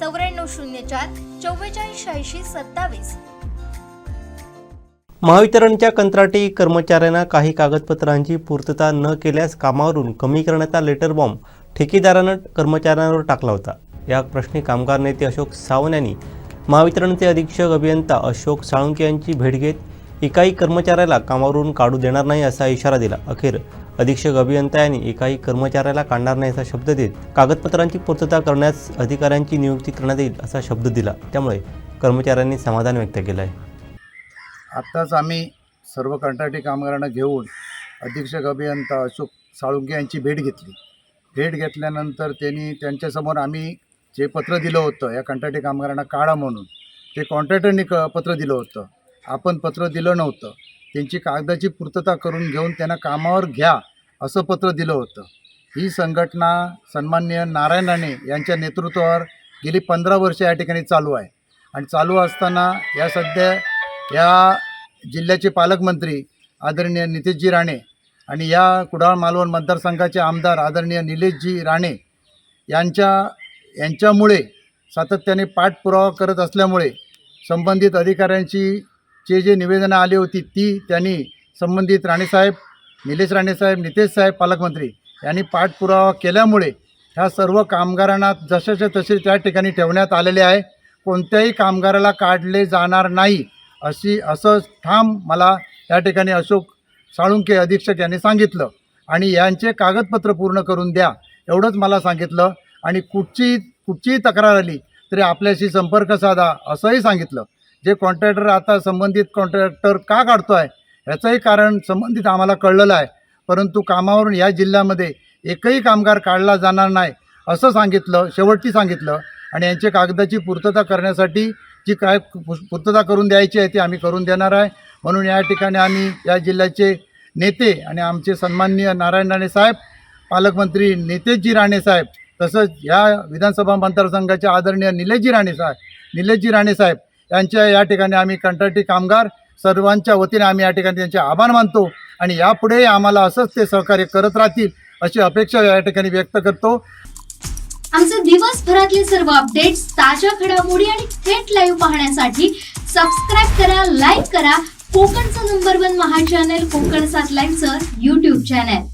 चौऱ्याण्णव शून्य चार चव्वेचाळीस शहाऐंशी सत्तावीस. महावितरणच्या कंत्राटी कर्मचाऱ्यांना काही कागदपत्रांची पूर्तता न केल्यास कामावरून कमी करण्याचा लेटर बॉम्ब ठेकेदारानं कर्मचाऱ्यांवर टाकला होता. या प्रश्नी कामगार नेते अशोक सावंत यांनी महावितरणचे अधीक्षक अभियंता अशोक साळुंके यांची भेट घेत एकाही कर्मचाऱ्याला कामावरून काढू देणार नाही असा इशारा दिला. अखेर अधीक्षक अभियंता यांनी एकाही कर्मचाऱ्याला काढणार नाही असा शब्द देत कागदपत्रांची पूर्तता करण्यास अधिकाऱ्यांची नियुक्ती करण्यात येईल असा शब्द दिला. त्यामुळे कर्मचाऱ्यांनी समाधान व्यक्त केलं आहे. आत्ताच आम्ही सर्व कंत्राटी कामगारांना घेऊन अधीक्षक अभियंता अशोक साळुंके यांची भेट घेतली. भेट घेतल्यानंतर त्यांनी त्यांच्यासमोर आम्ही जे पत्र दिलं होतं या कंत्राटी कामगारांना काढा म्हणून ते कॉन्ट्रॅक्टरने क पत्र दिलं होतं. आपण पत्र दिलं नव्हतं. त्यांची कागदाची पूर्तता करून घेऊन त्यांना कामावर घ्या असं पत्र दिलं होतं. ही संघटना सन्मान्य नारायण राणे यांच्या नेतृत्वावर गेली पंधरा वर्ष या ठिकाणी चालू आहे. आणि चालू असताना या सध्या या जिल्ह्याचे पालकमंत्री आदरणीय नितेशजी राणे आणि या कुडाळ मालवण मतदारसंघाचे आमदार आदरणीय निलेशजी राणे यांच्या यांच्यामुळे सातत्याने पाठपुरावा करत असल्यामुळे संबंधित अधिकाऱ्यांची जे जे निवेदनं आली होती ती त्यांनी संबंधित राणेसाहेब निलेश राणेसाहेब नितेश साहेब पालकमंत्री यांनी पाठपुरावा केल्यामुळे ह्या सर्व कामगारांना जशाच्या तसे त्या ठिकाणी ठेवण्यात आलेले आहे. कोणत्याही कामगाराला काढले जाणार नाही अशी असं ठाम मला या ठिकाणी अशोक साळुंके अधीक्षक यांनी सांगितलं. आणि यांचे कागदपत्र पूर्ण करून द्या एवढंच मला सांगितलं. आणि कुठची कुठचीही तक्रार आली तरी आपल्याशी संपर्क साधा असंही सांगितलं. जे कॉन्ट्रॅक्टर आता संबंधित कॉन्ट्रॅक्टर का काढतो आहे ह्याचंही कारण संबंधित आम्हाला कळलेलं आहे. परंतु कामावरून या जिल्ह्यामध्ये एकही कामगार काढला जाणार नाही असं सांगितलं शेवटची सांगितलं. आणि यांच्या कागदाची पूर्तता करण्यासाठी जी काय पु- पूर्तता करून द्यायची आहे ती आम्ही करून देणार आहे. म्हणून या ठिकाणी आम्ही या जिल्ह्याचे नेते आणि आमचे सन्माननीय नारायण राणे साहेब पालकमंत्री नितेशजी राणे साहेब तसंच या विधानसभा मतदारसंघाचे आदरणीय निलेशजी राणे साहेब निलेशजी राणे साहेब यांच्या या ठिकाणी आम्ही कंत्राटी कामगार सर्वांच्या वतीने आम्ही या ठिकाणी त्यांचे आभार मानतो आणि यापुढे आम्हाला असंच ते सहकार्य करत राहतील अशी अपेक्षा या ठिकाणी व्यक्त करतो. आमचे दिवसभरातले सर्व अपडेट्स ताज्या घडामोडी आणि थेट लाईव्ह पाहण्यासाठी सबस्क्राईब करा लाईक करा. कोकणचं नंबर वन महा चॅनल कोकण सात लाईव्हचं युट्यूब चॅनल